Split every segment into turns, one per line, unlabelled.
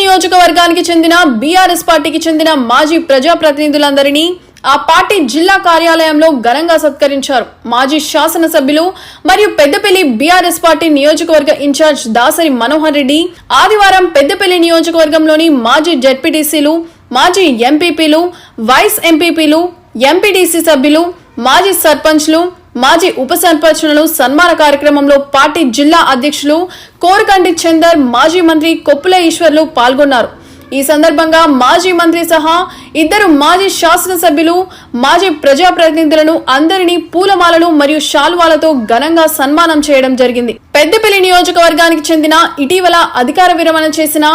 నియోజకవర్గానికి చెందిన బీఆర్ఎస్ పార్టీకి చెందిన మాజీ ప్రజాప్రతినిధులందరినీ ఆ పార్టీ జిల్లా కార్యాలయంలో ఘనంగా సత్కరించారు. మాజీ శాసనసభ్యులు మరియు పెద్దపల్లి బీఆర్ఎస్ పార్టీ నియోజకవర్గ ఇన్ఛార్జ్ దాసరి మనోహర్ రెడ్డి ఆదివారం పెద్దపల్లి నియోజకవర్గంలోని మాజీ జడ్పీటీసీలు మాజీ ఎంపీపీలు వైస్ ఎంపీపీలు ఎంపీటీసీ సభ్యులు మాజీ సర్పంచ్లు మాజీ ఉప సర్పంచులను సన్మాన కార్యక్రమంలో పార్టీ జిల్లా అధ్యక్షులు కోరకంటి చందర్ మాజీ మంత్రి కొప్పుల ఈశ్వర్లు పాల్గొన్నారు. ఈ సందర్భంగా మాజీ మంత్రి సహా ఇద్దరు మాజీ శాసనసభ్యులు మాజీ ప్రజాప్రతినిధులను అందరినీ పూలమాలలు మరియు శాల్వాలతో ఘనంగా సన్మానం చేయడం జరిగింది. పెద్దపల్లి నియోజకవర్గానికి చెందిన ఇటీవల అధికార విరమణ చేసిన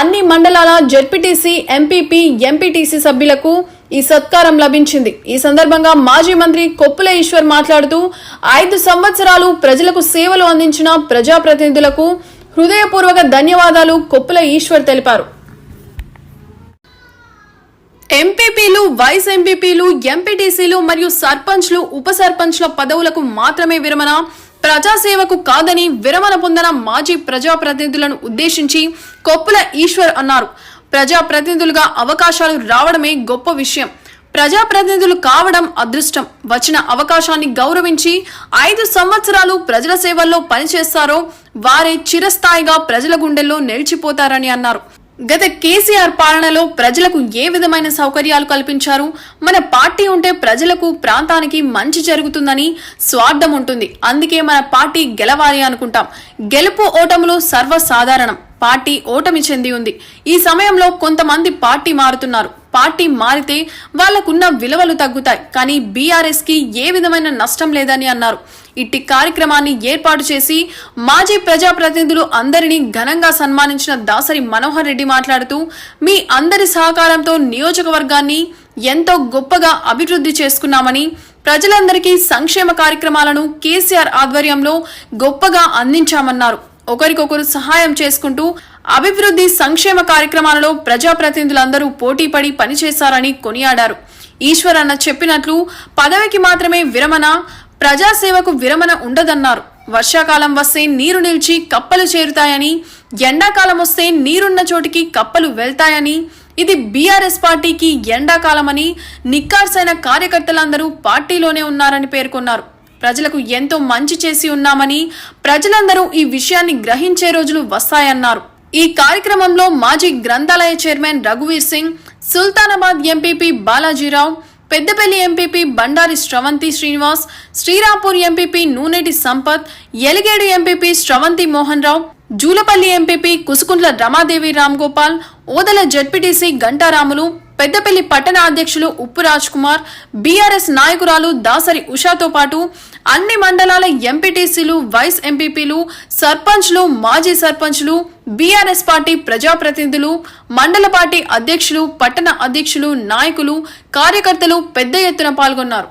అన్ని మండలాల జెడ్పీటీసీ ఎంపీపీ ఎంపీటీసీ సభ్యులకు ఈ సత్కారం లభించింది. ఈ సందర్భంగా మాజీ మంత్రి కొప్పుల ఈశ్వర్ మాట్లాడుతూ ఐదు సంవత్సరాలు ప్రజలకు సేవలు అందించిన ప్రజాప్రతినిధులకు హృదయపూర్వక ధన్యవాదాలు కొప్పుల ఈశ్వర్ తెలిపారు. ఎంపీపీలు వైస్ ఎంపీపీలు ఎంపీటీసీలు మరియు సర్పంచ్లు ఉప సర్పంచ్ల పదవులకు మాత్రమే విరమణ ప్రజాసేవకు కాదని విరమణ పొందిన మాజీ ప్రజాప్రతినిధులను ఉద్దేశించి కొప్పుల ఈశ్వర్ అన్నారు. ప్రజాప్రతినిధులుగా అవకాశాలు రావడమే గొప్ప విషయం. ప్రజాప్రతినిధులు కావడం అదృష్టం. వచ్చిన అవకాశాన్ని గౌరవించి ఐదు సంవత్సరాలు ప్రజల సేవల్లో పనిచేస్తారో వారే చిరస్థాయిగా ప్రజల గుండెల్లో నిలిచిపోతారని అన్నారు. గత కేసీఆర్ పాలనలో ప్రజలకు ఏ విధమైన సౌకర్యాలు కల్పించారు? మన పార్టీ ఉంటే ప్రజలకు ప్రాంతానికి మంచి జరుగుతుందని స్వార్థం ఉంటుంది. అందుకే మన పార్టీ గెలవాలి అనుకుంటాం. గెలుపు ఓటములు సర్వసాధారణం. పార్టీ ఓటమి చెంది ఉంది. ఈ సమయంలో కొంతమంది పార్టీ మారుతున్నారు. పార్టీ మారితే వాళ్ళకున్న విలువలు తగ్గుతాయి. కానీ బీఆర్ఎస్కి ఏ విధమైన నష్టం లేదని అన్నారు. ఇట్టి కార్యక్రమాన్ని ఏర్పాటు చేసి మాజీ ప్రజాప్రతినిధులు అందరినీ ఘనంగా సన్మానించిన దాసరి మనోహర్ రెడ్డి మాట్లాడుతూ మీ అందరి సహకారంతో నియోజకవర్గాన్ని ఎంతో గొప్పగా అభివృద్ధి చేసుకున్నామని ప్రజలందరికీ సంక్షేమ కార్యక్రమాలను కేసీఆర్ ఆధ్వర్యంలో గొప్పగా అందించామన్నారు. ఒకరికొకరు సహాయం చేసుకుంటూ అభివృద్ధి సంక్షేమ కార్యక్రమాలలో ప్రజాప్రతినిధులందరూ పోటీపడి పనిచేశారని కొనియాడారు. ఈశ్వరన్న చెప్పినట్లు పదవికి మాత్రమే విరమణ ప్రజాసేవకు విరమణ ఉండదన్నారు. వర్షాకాలం వస్తే నీరు నిలిచి కప్పలు చేరుతాయని ఎండాకాలం వస్తే నీరున్న చోటికి కప్పలు వెళ్తాయని ఇది బీఆర్ఎస్ పార్టీకి ఎండాకాలమని నిక్కార్సైన కార్యకర్తలందరూ పార్టీలోనే ఉన్నారని పేర్కొన్నారు. ప్రజలకు ఎంతో మంచి చేసి ఉన్నామని ప్రజలందరూ ఈ విషయాన్ని గ్రహించే రోజులు వస్తాయన్నారు. ఈ కార్యక్రమంలో మాజీ గ్రంథాలయ chairman రఘువీర్ Singh Sultanabad MPP Balajirao Peddapalli MPP Bandari Sravanthi Srinivas Srirampur MPP Nuneti Sampath Eligedu MPP Sravanthi Mohan Rao Julapalli MPP Kusukuntla Ramadevi Ram Gopal Odela ZPTC Gantaramulu Peddapalli పట్టణ అధ్యక్షులు ఉప్పు రాజ్ కుమార్ బీఆర్ఎస్ నాయకురాలు దాసరి ఉషాతో పాటు అన్ని మండలాల ఎంపీటీసీలు వైస్ ఎంపీపీలు సర్పంచ్లు మాజీ సర్పంచ్లు బీఆర్ఎస్ పార్టీ ప్రజాప్రతినిధులు మండల పార్టీ అధ్యక్షులు పట్టణ అధ్యక్షులు నాయకులు కార్యకర్తలు పెద్ద ఎత్తున పాల్గొన్నారు.